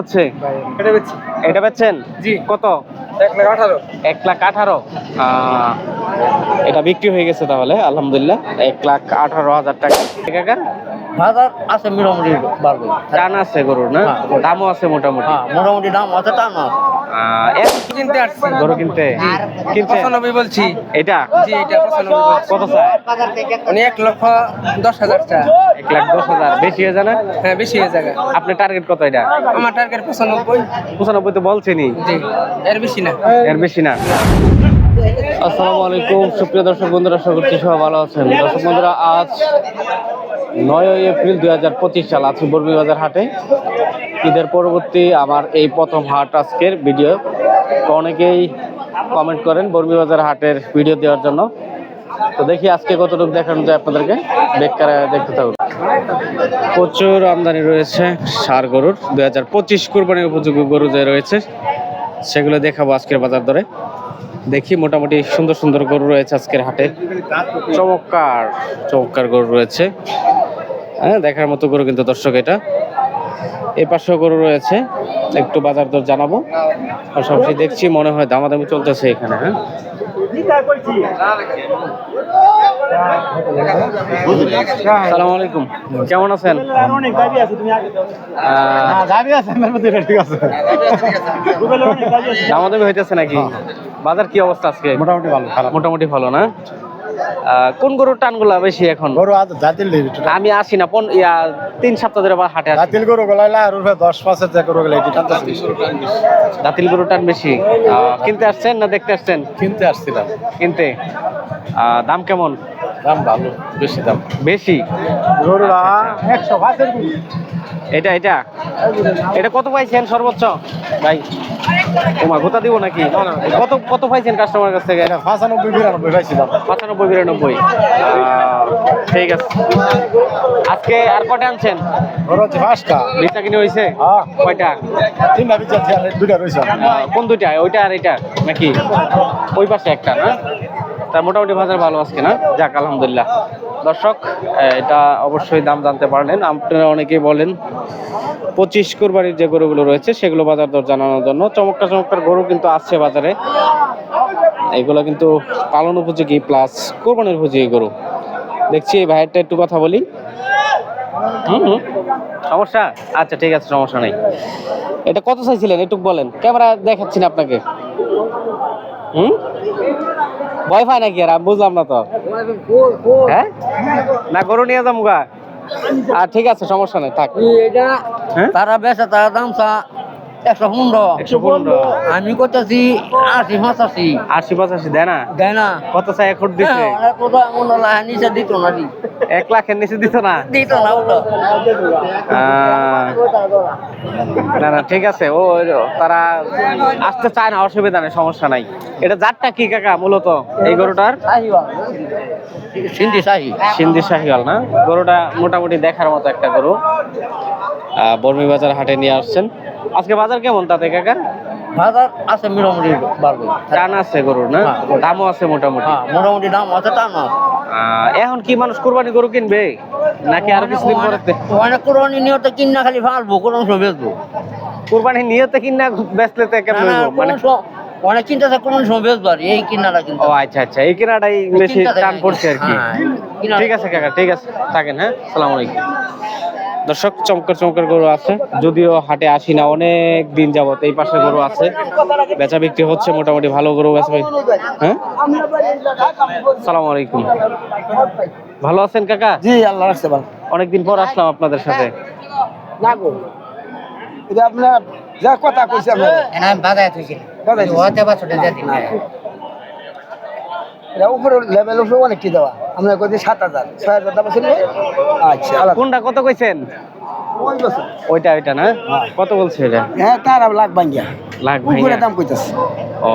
হচ্ছে? এটা বেচছি। এটা বেচছেন? জি। কত? এক লাখ আঠারো। এক লাখ আঠারো? আহ, এটা বিক্রি হয়ে গেছে তাহলে আলহামদুলিল্লাহ। এক লাখ আঠারো হাজার টাকা। কাকা বাজার আছে মোটামুটি বাড়বে। টান আছে গরুর না? হ্যাঁ। দামও আছে মোটামুটি। হ্যাঁ মোটামুটি দাম আছে টান আছে। আহ, কিনতে আসছি। গরু কিনতে? কিনতে? পঁচানব্বই বলছি। এটা? জি এটা পঁচানব্বই কত চায়? মানে এক লক্ষ দশ হাজার এক লাখ দশ হাজার। বেশি হয়ে যায় না? হ্যাঁ বেশি হয়ে আপনার টার্গেট কত এটা? আমার টার্গেট পঁচানব্বই। পঁচানব্বই তো বলছেনই। জি এর বেশি না। এর বেশি না। আসসালামু আলাইকুম। সুপ্রিয় দর্শক বন্ধুরা আশা করছি সবাই ভালো আছেন। দর্শক বন্ধুরা আজ নয় এপ্রিল দুই হাজার পঁচিশ সাল আছি বর্মি বাজার হাটে। ঈদের পরবর্তী আমার এই প্রথম হাট আজকের ভিডিও। তো অনেকেই কমেন্ট করেন বর্মি বাজার হাটের ভিডিও দেওয়ার জন্য। তো দেখি আজকে কতটুকু দেখানো যায় আপনাদেরকে। বেকার দেখতে থাকুন। প্রচুর আমদানি রয়েছে সার গরুর। দুই হাজার পঁচিশ কোরবানির উপযোগী গরু যে রয়েছে, সেগুলো দেখাবো আজকের বাজার দরে। দেখি মোটামুটি সুন্দর সুন্দর গরু রয়েছে আজকের হাটে। চমৎকার চমৎকার গরু রয়েছে। হ্যাঁ দেখার মতো গরু কিন্তু দর্শক এটা। এ পাশেও গরু রয়েছে, একটু বাজার দর জানাব। পাশাপাশি দেখছি মনে হয় দামাদামি চলতেছে এখানে হ্যাঁ। সালাম আলাইকুম। কেমন আছেন? আহ, দামাদামি হইতেছে নাকি? বাজার কি অবস্থা আজকে? মোটামুটি ভালো মোটামুটি ভালো না? কোন গরুর টানগুলা বেশি এখন? গরু আজ জাতিল আমি আসি না পন ইয়া তিন সপ্তাহ ধরে আবার হাটে আসি। জাতিল গরু গলাইলা আর উঠবে দশ পাঁচের যে গরু গলা এটি টানতেছি। দাতিল গরুর টান বেশি। কিনতে আসছেন না দেখতে আসছেন? কিনতে আসছিলাম। কিনতে? দাম কেমন? দাম ভালো বেশি দাম। বেশি? গরুরা একশো পাঁচের এটা এটা? এটা কত পাইছেন সর্বোচ্চ? ভাই তোমার গোতা দিব নাকি? কত কত পাইছেন কাস্টমার কাছ থেকে? পঁচানব্বই বিরানব্বই পাইছিলাম। পঁচানব্বই বিরানব্বই। ঠিক আছে। আজকে আর কটা আনছেন? পাঁচটা। বেচা কিনে হয়েছে হ্যাঁ। কয়টা? তিনটা বিচার দুইটা রয়েছে কোন দুইটা? ওইটা আর এটা নাকি? ওই পাশে একটা না? তার মোটামুটি বাজার ভালো আজকে না? যাক আলহামদুলিল্লাহ। দর্শক এটা অবশ্যই দাম জানতে পারলেন। আপনারা অনেকেই বলেন পঁচিশ কোরবানির যে গরুগুলো রয়েছে সেগুলো বাজার দর জানানোর জন্য। চমৎকার চমৎকার গরু কিন্তু আসছে বাজারে। এগুলো কিন্তু পালন উপযোগী প্লাস কোরবানির উপযোগী গরু। দেখছি এই ভাইয়েরটা একটু কথা বলি। হুম। সমস্যা? আচ্ছা ঠিক আছে সমস্যা নেই। এটা কত চাইছিলেন একটু বলেন। ক্যামেরা দেখাচ্ছি না আপনাকে। হুম? ভয় পায় নাকি আর? বুঝলাম না তো। হ্যাঁ? না গরু নিয়ে যাব গা। আর ঠিক আছে সমস্যা নেই থাক। হ্যাঁ? তারা বেশ তারা দাম একশো পনেরো। একশো পনেরো। আমি করতেছি আশি পঁচাশি। আশি পঁচাশি দেয় না? দেয় না। কত চাই এক দিচ্ছে হ্যাঁ, হ্যাঁ, নিচে দিত না। এক লাখের নিচে দিত না? দিত না ওটা না না ঠিক আছে ও তারা আসতে চায় না অসুবিধা নেই সমস্যা নাই। এটা জাতটা কি কাকা মূলত এই গরুটার? সিন্ধি শাহি। সিন্ধি শাহিওয়াল না? গরুটা মোটামুটি দেখার মতো একটা গরু। বর্মি বাজার হাটে নিয়ে আসছেন। আজকে বাজার কেমন তাতে কাকা? বাজার আছে মোটামুটি বাড়বে। টান আছে গরুর না? হ্যাঁ। দামও আছে মোটামুটি। হ্যাঁ মোটামুটি দাম আছে টান আছে। এখন কি মানুষ কোরবানি গরু কিনবে? নাকি আরও কিছুদিন পরে অনেক কোরবানি নিয়ত কিনা খালি ফালবো কোন অংশ বেচবো। কুরবানি নিয়তে কিনা বেচলে তো কেমন মানে অনেক কিনতেছে কোন অংশ বেচবো আর এই কিনাটা কিন্তু। ও আচ্ছা আচ্ছা এই কেনাটাই বেশি টান পড়ছে আর কি। হ্যাঁ, ঠিক আছে কাকা ঠিক আছে থাকেন হ্যাঁ সালাম আলাইকুম। দর্শক চমৎকার চমৎকার গরু আছে। যদিও হাটে আসি না অনেক দিন যাবত এই পাশে গরু আছে। বেচা বিক্রি হচ্ছে মোটামুটি ভালো গরু আছে ভাই হ্যাঁ? সালাম আলাইকুম। ভালো আছেন কাকা? জি আল্লাহ রাখতে পারেন অনেকদিন পর আসলাম আপনাদের সাথে। না গো। এটা আপনার যা কথা কইছে আপনার বাজায় বাজায় হতে এটা উপরে লেভেল উপরে অনেক কি দেওয়া। আমরা কইছি সাত হাজার। ছয় হাজার দাম ছিল। আচ্ছা। কোনটা কত কইছেন? ওইটা ওইটা না? কত বলছে এটা? হ্যাঁ তার আর লাখ ভাঙ্গিয়া। লাখ ভাঙ্গিয়া। দাম কইতাছে। ও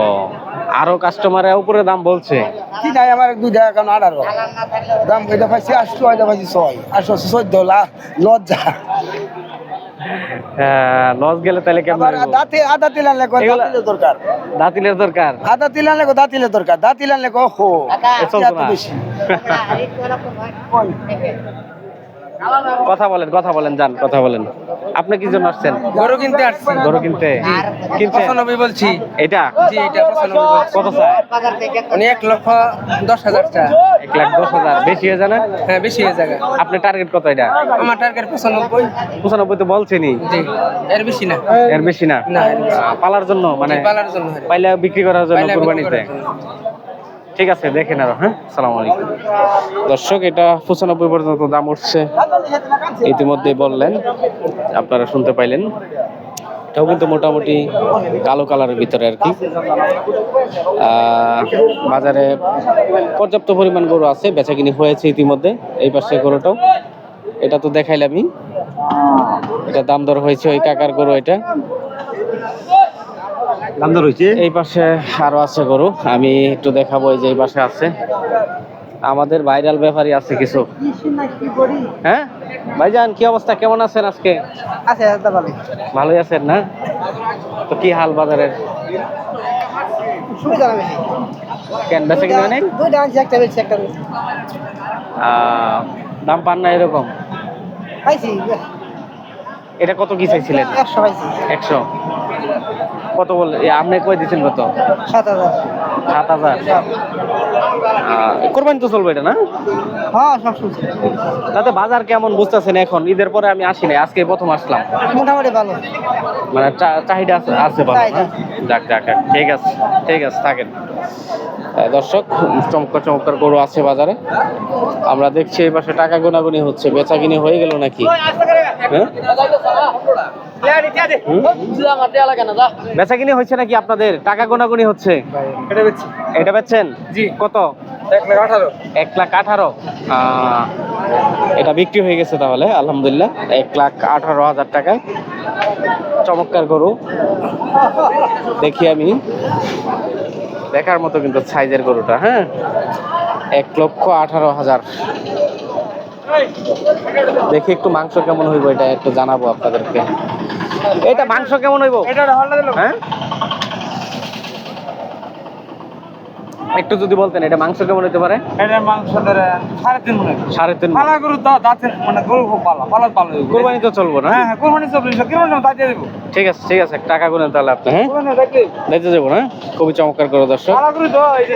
আরও কাস্টমারে উপরে দাম বলছে? কি নাই আমার দুই টাকা কারণ আঠারো দাম এটা পাইছি আটশো এটা পাইছি ছয়। আটশো চোদ্দ লাখ লজ্জা। লস গেলে তাহলে কেমন দাঁতি? আদা তিল আনলে কয় এগুলা- দাঁতিলের দরকার? দাঁতিলের দরকার? আদা তিল আনলে কয় দাঁতিলের দরকার? দাঁতিল আনলে কয় হো এত বেশি। কথা বলেন কথা বলেন যান কথা বলেন। আপনি কি জন্য আসছেন? গরু কিনতে আসছি। গরু কিনতে? কিনতে পঁচানব্বই বলছি। এটা? জি এটা পঁচানব্বই বলছি। কত চায়? উনি এক লক্ষ দশ হাজার টাকা এক লাখ দশ হাজার। বেশি হয়ে জানা হ্যাঁ বেশি হয়ে যাবে আপনার টার্গেট কত এটা? আমার টার্গেট পঁচানব্বই। পঁচানব্বই তো বলছেনি জি এর বেশি না। এর বেশি না? না, পালার জন্য মানে পালার জন্য। পাইলে বিক্রি করার জন্য কুরবানিতে? করার জন্য। ঠিক আছে দেখেন আরও হ্যাঁ? সালাম আলাইকুম। দর্শক, এটা পঁচানব্বই পর্যন্ত দাম উঠছে। ইতিমধ্যে বললেন, আপনারা শুনতে পাইলেন। এটাও কিন্তু মোটামুটি কালো কালারের ভিতরে আর কি। বাজারে পর্যাপ্ত পরিমাণ গরু আছে, বেচাকিনি হয়েছে ইতিমধ্যে এই পাশে গরুটাও। এটা তো দেখাইলামই। এটা দাম দর হয়েছে ওই কাকার গরু এটা। হয়েছে এই পাশে আরও আছে গরু। আমি একটু দেখাবো এই যে এই পাশে আছে। আমাদের ভাইরাল ব্যাপারই আছে কিছু। হ্যাঁ? ভাইজান কি অবস্থা? কেমন আছেন আজকে? আছে আছে ভালো। ভালোই আছেন না? তো কি হাল বাজারের? কেন বেচে কিনে দাম পান না এরকম? পাইছি। এটা কত কি চাইছিলেন? একশো পাইছি। একশো। কত বল আপনি কই দিচ্ছেন কত? সাত হাজার। সাত হাজার? আহ, কোরবানি তো চলবে এটা না? হ্যাঁ সব শুনছি তাতে বাজার কেমন বুঝতেছেন এখন? ঈদের পরে আমি আসি নাই আজকে প্রথম আসলাম। মোটামুটি ভালো। মানে চাহিদা আছে আছে ভালো যাক যাক। ঠিক আছে ঠিক আছে থাকেন। দর্শক চমৎকার চমৎকার গরু আছে বাজারে। আমরা দেখছি এই পাশে টাকা গোনাগুনি হচ্ছে। বেচা কিনি হয়ে গেল নাকি? হ্যাঁ? বেচা কিনি হয়েছে নাকি আপনাদের? টাকা গোনাগুনি হচ্ছে? এটা বেচছেন? জি। কত? এক লাখ আঠারো। এক লাখ আঠারো? এটা বিক্রি হয়ে গেছে তাহলে আলহামদুলিল্লাহ। এক লাখ আঠারো হাজার টাকায়। চমৎকার গরু। দেখি আমি। দেখার মতো কিন্তু সাইজের গরুটা হ্যাঁ? এক লক্ষ আঠারো হাজার। দেখি একটু মাংস কেমন হইব এটা একটু জানাব আপনাদেরকে। এটা মাংস কেমন হইব? এটা হ্যাঁ? একটু যদি বলতেন এটা মাংস কেমন হইতে পারে? এটা মাংস ধরে সাড়ে তিন মনে সাড়ে তিন পালা গরু তো দাঁতের মানে গরু খুব পালা পালা পালা কোরবানি তো চলবো না? হ্যাঁ হ্যাঁ কোরবানি চল্লিশ কীরকম দাঁত দিয়ে দেবো? ঠিক আছে ঠিক আছে টাকা গুনেন তাহলে আপনি হ্যাঁ? দেখতে যাব না? খুবই চমৎকার করে দর্শক। পালা গরু তো এই যে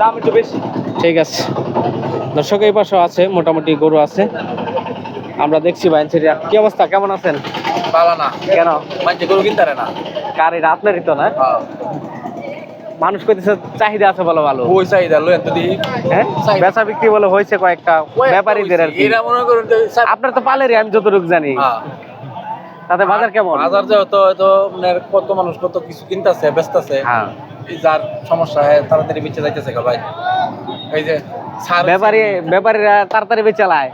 দাম একটু বেশি। ঠিক আছে। দর্শক এই পাশেও আছে মোটামুটি গরু আছে। আমরা দেখছি বাইনসিরিয়া কি অবস্থা? কেমন আছেন? পালা না। কেন? মানে গরু কিনতে পারে না। কার এটা? আপনারই তো না? মানুষ কইতেছে চাহিদা আছে বলো ভালো। ওই চাহিদা লোয়েন তো দিই হ্যাঁ বেচা বিক্রি বলে হয়েছে কয়েকটা ব্যাপারীদের আর কি। এরা মনে করুন যে আপনার তো পালেরই আমি যতটুকু জানি। হ্যাঁ। তাতে বাজার কেমন? বাজার যে হতো হয়তো মানে কত মানুষ কত কিছু কিনতেছে ব্যস্তাছে হ্যাঁ। যার সমস্যা হয় তাড়াতাড়ি বেঁচে যাইতেছে গা ভাই। এই যে ব্যাপারী ব্যাপারীরা তাড়াতাড়ি বেচে চালায়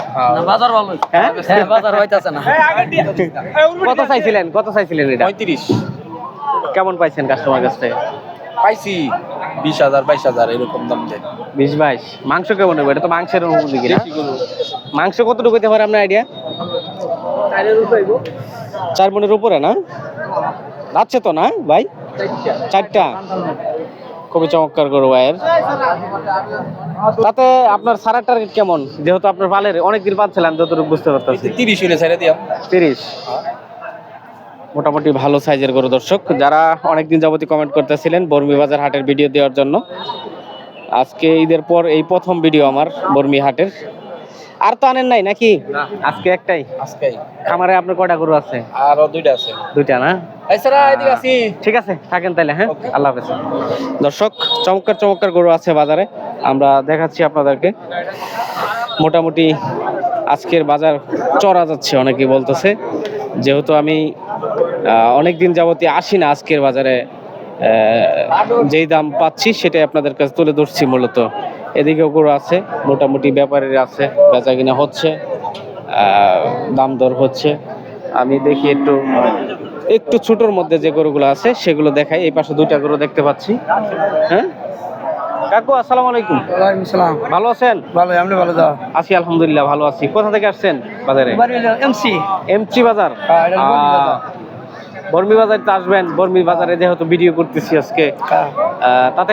বাজার ভালো হ্যাঁ? হ্যাঁ বাজার হইতাছে না। কত চাইছিলেন? কত চাইছিলেন এটা? পঁয়ত্রিশ। কেমন পাইছেন কাস্টমার কাছ থেকে? পাইছি। বিশ হাজার বাইশ হাজার এরকম দাম দেয়। বিশ বাইশ। মাংস কেমন হবে? এটা তো মাংসের অনুভূতি মাংস কতটুকু হইতে পারে আপনার আইডিয়া চার মনের উপরে না? যাচ্ছে তো না ভাই? চারটা। খুবই চমৎকার গরু ভাইয়ের। তাতে আপনার সারা টার্গেট কেমন? যেহেতু আপনার পালের অনেকদিন পাচ্ছিলাম যতটুকু বুঝতে পারতাম তিরিশ হইলে ছেড়ে দিয়া তিরিশ। মোটামুটি ভালো সাইজের গরু দর্শক। যারা অনেকদিন যাবতীয় কমেন্ট করতেছিলেন বর্মি বাজার হাটের ভিডিও দেওয়ার জন্য। আজকে ঈদের পর এই প্রথম ভিডিও আমার বর্মি হাটের। আর তো আনেন নাই নাকি? আজকে একটাই। আজকে খামারে আপনার কয়টা গরু আছে? আরও দুইটা আছে। দুইটা না? এছাড়া এদিকে আছি ঠিক আছে থাকেন তাহলে হ্যাঁ? আল্লাহ হাফেজ। দর্শক চমৎকার চমৎকার গরু আছে বাজারে। আমরা দেখাচ্ছি আপনাদেরকে। মোটামুটি আজকের বাজার চড়া যাচ্ছে অনেকেই বলতেছে। যেহেতু আমি অনেক দিন যাবতীয় আসি না আজকের বাজারে যেই দাম পাচ্ছি সেটাই আপনাদের কাছে তুলে ধরছি মূলত। এদিকেও গরু আছে, মোটামুটি ব্যাপারীর আছে বেচা কিনা হচ্ছে দাম দর হচ্ছে। আমি দেখি একটু একটু ছোটোর মধ্যে যে গরুগুলো আছে সেগুলো দেখাই, এই পাশে দুইটা গরু দেখতে পাচ্ছি। হ্যাঁ? কাকু আসসালামু আলাইকুম। ওয়ালাইকুম সালাম। ভালো আছেন? ভালো আপনি ভালো যাও। আছি আলহামদুলিল্লাহ ভালো আছি। কোথা থেকে আসছেন বাজারে? হলো এমসি বাজার? হ্যাঁ, বর্মি বাজার। আসবেন। বর্মি বাজারে যেহেতু ভিডিও করতেছি আজকে। তাতে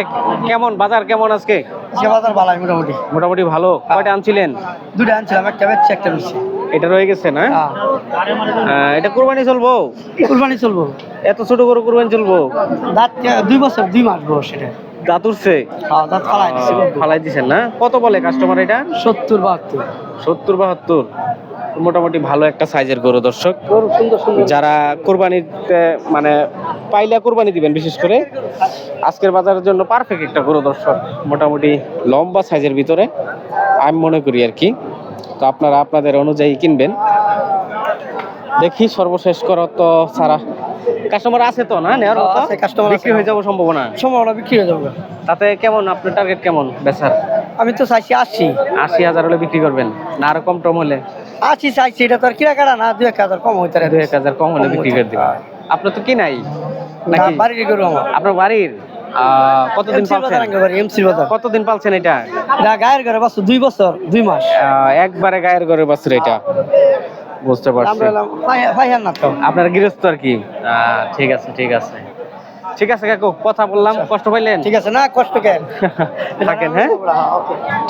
কেমন বাজার কেমন আজকে? বাজার ভালো মোটামুটি। মোটামুটি ভালো। কয়টা আনছিলেন? দুটো আনছিলাম একটা বেচছি একটা বেচছি। এটা রয়ে গেছে না? হ্যাঁ। এটা কুরবানি চলবো? কুরবানি চলবো। এত ছোট করে কুরবানি চলবো? দাঁত দুই বছর দুই মাস বয়স সেটা দাঁত উঠছে হ্যাঁ দাঁত ফালাই দিচ্ছে ফালাই দিছেন না? কত বলে কাস্টমার এটা? সত্তর বাহাত্তর। সত্তর বাহাত্তর। মোটামুটি ভালো একটা সাইজের গরু দর্শক। যারা কোরবানিতে মানে পাইলা কোরবানি দিবেন বিশেষ করে। আজকের বাজারের জন্য পারফেক্ট একটা গরু দর্শক। মোটামুটি লম্বা সাইজের ভিতরে। আমি মনে করি আর কি। তো আপনারা আপনাদের অনুযায়ী কিনবেন। দেখি সর্বশেষ করা তো সারা কাস্টমার আছে তো না নেওয়ার মতো? আছে, customer বিক্রি। হয়ে যাব সম্ভাবনা? সম্ভাবনা বিক্রি হয়ে যাবে। তাতে কেমন? আপনার টার্গেট কেমন বেচার? আমি তো চাইছি আশি। আশি হাজার হলে বিক্রি করবেন না আরও কম টম হলে? আশি চাইছি এটা তো আর কিনা কাটা না? দুই এক হাজার কম হইতে দুই এক হাজার কম হলে বিক্রি করে দিবেন। আপনার তো কি নাই? নাকি? বাড়ির গরু আমার। আপনার বাড়ির? কতদিন পালছেন? এমসির বাজার। কতদিন পালছেন এটা? গায়ের ঘরে বাস দুই বছর দুই মাস। একবারে গায়ের ঘরে বাছুর এটা। বুঝতে পারছি। আমরা এলাম ফাইহার না তো আপনার গৃহস্থ আর কি? ঠিক আছে ঠিক আছে। ঠিক আছে কাকু কথা বললাম কষ্ট পাইলেন? ঠিক আছে না কষ্ট কেন? থাকেন হ্যাঁ?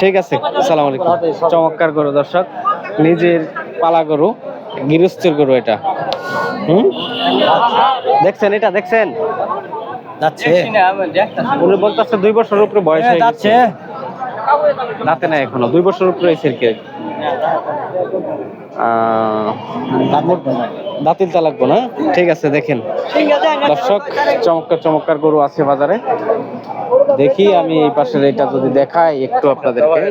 ঠিক আছে সালাম আলাইকুম। চমৎকার গরু দর্শক। নিজের পালা গরু গৃহস্থের গরু এটা। হুম? দেখছেন এটা দেখছেন? যাচ্ছে। উনি বলতেছে দুই বছর উপরে বয়স হয়ে গেছে। যাচ্ছে। দাঁতে না এখনও দুই বছর উপরে হয়েছে তা লাগবো না ঠিক আছে দেখেন। দর্শক চমৎকার চমৎকার গরু আছে বাজারে। দেখি আমি এই পাশের এটা যদি দেখাই একটু আপনাদেরকে?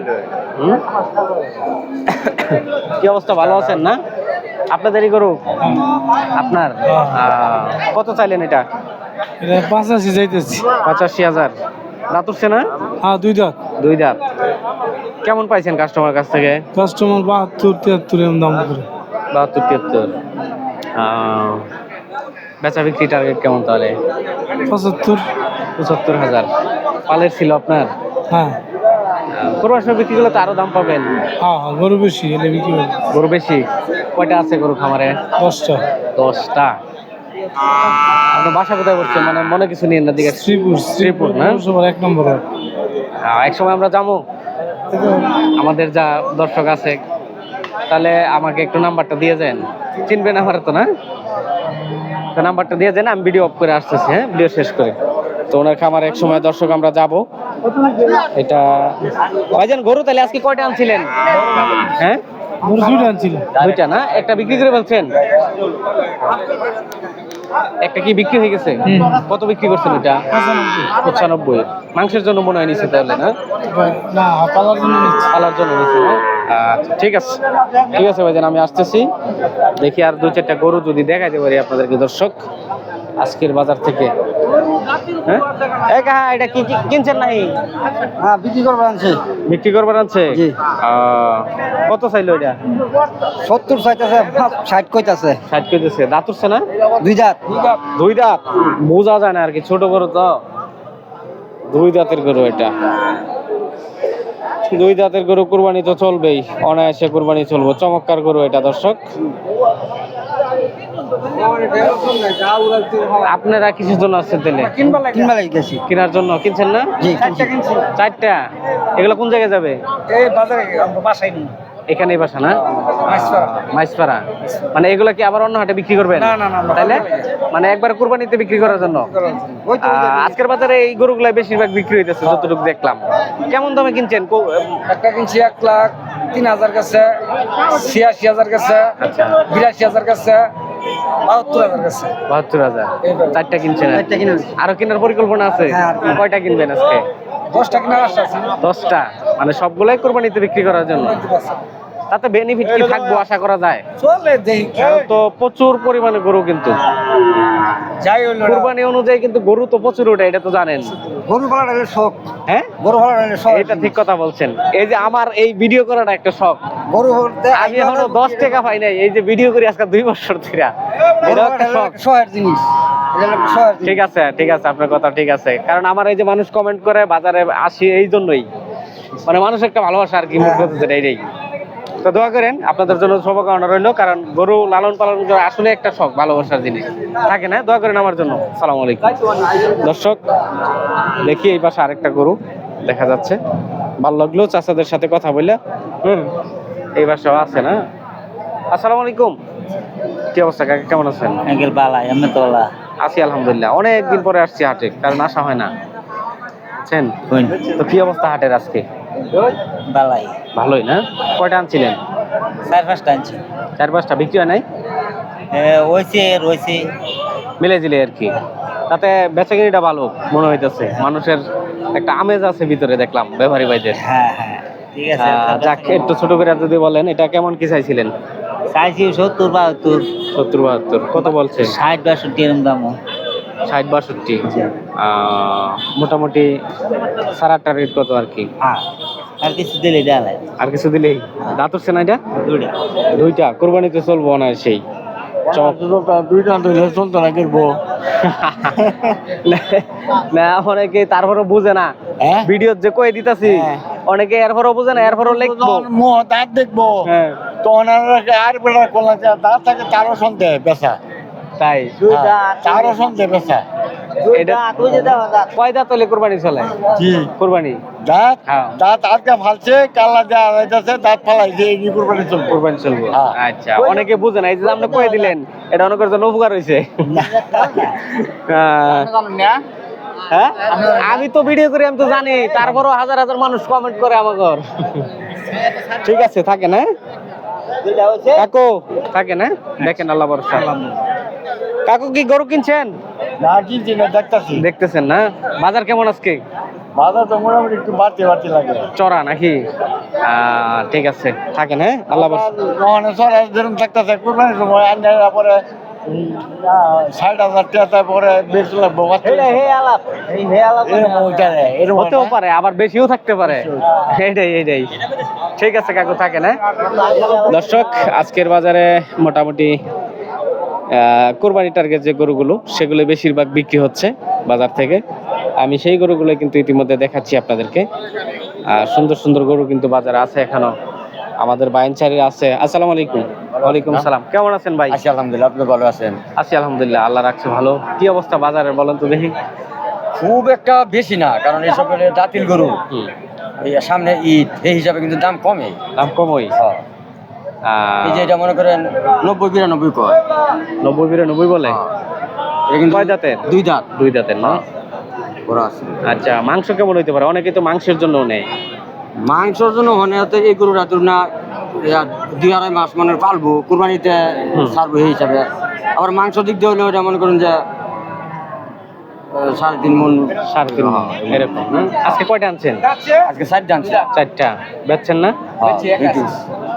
কি অবস্থা ভালো আছেন না? আপনাদেরই গরু? আপনার? কত চাইলেন এটা? পাঁচাশি যাইতেছি পঁচাশি হাজার। দাঁত উঠছে না? হ্যাঁ দুই দাঁত। দুই দাঁত। কেমন পাইছেন কাস্টমার কাছ থেকে? কাস্টমার বাহাত্তর তিয়াত্তর এরম দাম করে। বাহাত্তর তিয়াত্তর। বেচা বিক্রি টার্গেট কেমন তাহলে? পঁচাত্তর। পঁচাত্তর হাজার। পালের ছিল আপনার? হ্যাঁ। কোরবান সময় বিক্রি করলে তো আরও দাম পাবেন। হ্যাঁ হ্যাঁ গরু বেশি এলে বিক্রি গরু বেশি? কয়টা আছে গরু খামারে? দশটা। দশটা। আপনার বাসা কোথায় করছেন? মানে মনে কিছু নিয়ে না দিকে শ্রীপুর শ্রীপুর, না? এক নম্বর ওয়ার্ড। এক সময় আমরা যাব। আমাদের যা দর্শক আছে তাহলে আমাকে একটু নাম্বারটা দিয়ে যান। চিনবেন আমার তো না? তো নাম্বারটা দিয়ে যান আমি ভিডিও অফ করে আসতেছি হ্যাঁ? ভিডিও শেষ করে। তো ওনার খামার এক সময় দর্শক আমরা যাব। এটা ভাইজান গরু তাহলে আজকে কয়টা আনছিলেন? হ্যাঁ? দুইটা না? একটা বিক্রি করে ফেলছেন? একটা কি বিক্রি হয়ে গেছে? কত বিক্রি করছেন এটা? পঁচানব্বই। মাংসের জন্য মনে হয় নিচ্ছে তাহলে না? না পালার জন্য নিচ্ছি। পালার জন্য নিচ্ছে আচ্ছা ঠিক আছে। ঠিক আছে ভাইজান আমি আসতেছি। দেখি আর দু চারটা গরু যদি দেখাইতে পারি আপনাদেরকে দর্শক। আজকের বাজার থেকে। হ্যাঁ? এটা কি কিনছেন নাই হ্যাঁ বিক্রি করব আনছে। বিক্রি করবার আনছে? কত চাইলো এটা? সত্তর চাইতেছে ষাট কইতাছে। ষাট দাঁত উঠছে না? দুই দাঁত? দুই দাঁত? বোঝা যায় না আর কি ছোট গরু তো। দুই দাঁতের গরু এটা। দুই দাঁতের গরু কুরবানি তো চলবেই। অনায়াসে কুরবানি চলবো। চমৎকার গরু এটা দর্শক। আপনারা কিছুর জন্য আসছেন তাহলে? কিনবা লাগি। গেছি। কেনার জন্য কিনছেন না? চারটা এগুলো কোন জায়গায় যাবে? এখানে বাজারে আমরা এখানেই বাসা না? মাইসপাড়া। মানে এগুলো কি আবার অন্য হাটে বিক্রি করবেন? তাহলে না, না, না। তাইলে? মানে একবার কুরবানিতে বিক্রি করার জন্য? আজকের বাজারে এই গরুগুলাই বেশিরভাগ বিক্রি হইতেছে যতটুকু দেখলাম। কেমন দামে কিনছেন? একটা কিনছি এক লাখ তিন হাজার কাছে ছিয়াশি হাজার কাছে আচ্ছা। বিরাশি হাজার কাছে বাহাত্তর হাজার কাছে। বাহাত্তর হাজার। চারটা কিনছেন? আর কিনে আনছি। আরও কেনার পরিকল্পনা আছে? হ্যাঁ। কয়টা কিনবেন আজকে? দশটা দশটা? মানে সবগুলাই কোরবানিতে বিক্রি করার জন্য? তাতে বেনিফিট কি থাকব আশা করা যায়? চলে দেখি তো প্রচুর পরিমাণে গরু কিন্তু। যাই হইল না। কোরবানি অনুযায়ী কিন্তু গরু তো প্রচুর ওঠে এটা তো জানেন। গরু পালার হলে শখ। হ্যাঁ? গরু পালার হলে শখ। এটা ঠিক কথা বলছেন। এই যে আমার এই ভিডিও করাটা একটা শখ। গরু বলতে আমি এখনও দশ টাকা পাই নাই। এই যে ভিডিও করি আজকে দুই বছর ধরে। এটা একটা শখ। শখের জিনিস। হলো। ঠিক আছে ঠিক আছে আপনার কথা ঠিক আছে। কারণ আমার এই যে মানুষ কমেন্ট করে বাজারে আসি এই জন্যই। মানে মানুষ একটা ভালোবাসা আর কি মোট কথা যেটা এইটাই তো দোয়া করেন আপনাদের জন্য শুভকামনা রইল কারণ গরু লালন পালন করা আসলে একটা শখ ভালোবাসার জিনিস। থাকে না? দোয়া করেন আমার জন্য। সালাম আলাইকুম। দর্শক দেখি এই পাশে আরেকটা গরু দেখা যাচ্ছে। ভালো লাগল চাচাদের সাথে কথা বললে হুম এই পাশেও আছে না? আসসালামু আলাইকুম। কি অবস্থা কাকা কেমন আছেন? আঙ্কেল বালা এমনি তো বালা। আছি আলহামদুলিল্লাহ। অনেক দিন পরে আসছি হাটে কারণ আসা হয় না। বুঝছেন? তো কি অবস্থা হাটের আজকে? বালাই। ভালোই না? কয়টা আনছিলেন? চার পাঁচটা আনছি। চার পাঁচটা বিক্রি হয় নাই? ওইছে রয়েছে। মিলে জিলে আর কি। তাতে বেচাকিনিটা ভালো মনে হইতেছে। মানুষের একটা আমেজ আছে ভিতরে দেখলাম ব্যবহারী ভাইদের। হ্যাঁ হ্যাঁ ঠিক আছে। যাক একটু ছোট করে যদি বলেন এটা কেমন কি চাইছিলেন? চাইছি সত্তর বাহাত্তর। সত্তর বাহাত্তর কত বলছে ষাট বাষট্টি এরকম দামও ষাট বাষট্টি। মোটামুটি সাড়ে আটটা রেট কত আর কি? হ্যাঁ। আর কিছু দিলে দেওয়া আর কিছু দিলেই? দাঁত উঠছে না এটা? দুটা দুইটা। কোরবানিতে চলবো না সেই? দুইটা চলতো না কিনবো না অনেকে তারপরও বুঝে না। হ্যাঁ? ভিডিও যে কই দিতাছি হ্যাঁ। অনেকে এরপরও বুঝে না এরপরও লিখব। মুহ দাঁত দেখব হ্যাঁ। তো ওনারা আর বেড়া করলাম দাঁত থাকে তারও শুনতে পেশা তাই? কয় দাঁত হলে কোরবানি চলে? কোরবানি? দাঁত? হ্যাঁ। দাঁত আজকে ফালছে? কাল্লা দেওয়া যাইতেছে দাঁত ফালাইছে এই নিয়ে কুরবানি কোরবানি চলবো। হ্যাঁ। আচ্ছা অনেকে বুঝে না এই যে আপনি কয়ে দিলেন এটা অনেকের জন্য উপকার হয়েছে হ্যাঁ। আমি তো ভিডিও করি আমি তো জানি তারপরও হাজার হাজার মানুষ কমেন্ট করে আমাকে ঠিক আছে থাকে না কাকু থাকে না দেখেন আল্লাহ কাকু কি গরু কিনছেন? না কিনছি না দেখতেছি। দেখতেছেন না? বাজার কেমন আজকে? বাজার তো মোটামুটি একটু বাড়তে বাড়তে লাগে। চড়া নাকি? আহ, ঠিক আছে। থাকেন হ্যাঁ? আল্লাহ সরাস যেরকম থাকতেছে কুরবানির সময় আন্দাজা পরে ষাট হাজার টাকা বেশ লাগবো এরকম হতেও পারে আবার বেশিও থাকতে পারে। ঠিক আছে কাকু থাকে না দর্শক আজকের বাজারে মোটামুটি কোরবানি টার্গেট যে গরুগুলো সেগুলো বেশিরভাগ বিক্রি হচ্ছে বাজার থেকে। আমি সেই গরুগুলো কিন্তু ইতিমধ্যে দেখাচ্ছি আপনাদেরকে। আর সুন্দর সুন্দর গরু কিন্তু বাজারে আছে এখনও। আমাদের বাইনচারি আছে। আসসালামু আলাইকুম। ওয়ালাইকুম সালাম। কেমন আছেন ভাই? আছি আলহামদুলিল্লাহ আপনি ভালো আছেন? আছি আলহামদুলিল্লাহ আল্লাহ রাখছে ভালো। কি অবস্থা বাজারে বলেন তো দেখি। খুব একটা বেশি না কারণ এইসব জাতিল গরু। এই সামনে ঈদ এই হিসাবে কিন্তু দাম কমে। দাম কমই। হ্যাঁ। এই যে এটা মনে করেন নব্বই বিরানব্বই কয়? নব্বই বিরানব্বই বলে? এটা কিন্তু কয় দাঁতের? দুই দাঁত। দুই দাঁতের না? ওরা আছে। আচ্ছা মাংস কেমন হইতে পারে? অনেকে তো মাংসের জন্য নেয়। মাংসের জন্য হনে হতে এই গরুটা তোর না দুই আড়াই মাস মানে পালবো। কুরবানিতে। ছাড়বো এই হিসাবে। আবার মাংস দিক দিয়ে হলে ওটা মনে করেন যে সাড়ে তিন মন সাড়ে তিন মণ, এরকম আজকে কয়টা আনছেন? আজকে জানছি চারটা বেচছেন না?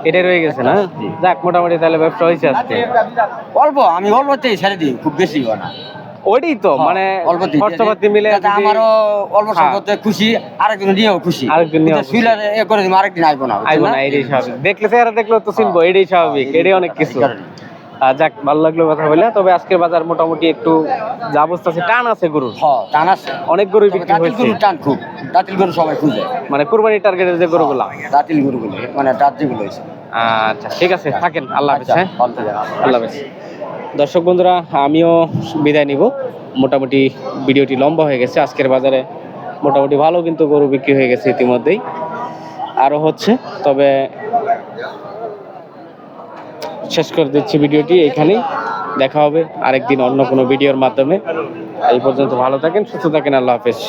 এটাই রয়ে গেছে না? যাক মোটামুটি তাহলে ব্যবসা হয়েছে আজকে। অল্প আমি অল্পতেই ছেড়ে দিই খুব বেশি হয় না। ওইটাই তো মানে খরচাপাতি মিলে আমারও অল্প হ্যাঁ। স্বল্পতে খুশি আরেকজন নিয়েও খুশি। আরেকজন নিয়েও শুইলে এ করে দিবো আরেকদিন আইবো না আইবো না? এটাই স্বাভাবিক। দেখলে চেহারা দেখলে তো চিনবো এটাই স্বাভাবিক এটাই অনেক কিছু। যাক ভালো লাগল কথা বলে। তবে আজকের বাজার মোটামুটি একটু যা অবস্থা আছে টান আছে গরুর। হ্যাঁ টান আছে। অনেক গরু বিক্রি হয়েছে। গরু টান খুব। দাঁতিল গরু সবাই খুঁজে। মানে কোরবানি টার্গেটের যে গরুগুলা। দাঁতিল গরুগুলো মানে দাঁত যেগুলো হয়েছে। আচ্ছা ঠিক আছে থাকেন। আল্লাহ হাফেজ আচ্ছা হ্যাঁ। আল্লাহ হাফেজ। দর্শক বন্ধুরা আমিও বিদায় নিব। মোটামুটি ভিডিওটি লম্বা হয়ে গেছে। আজকের বাজারে মোটামুটি ভালো কিন্তু গরু বিক্রি হয়ে গেছে ইতিমধ্যেই। আরও হচ্ছে তবে শেষ করে দিচ্ছি ভিডিওটি এখানেই। দেখা হবে আরেকদিন অন্য কোনো ভিডিওর মাধ্যমে। এই পর্যন্ত ভালো থাকেন, সুস্থ থাকেন, আল্লাহ হাফেজ।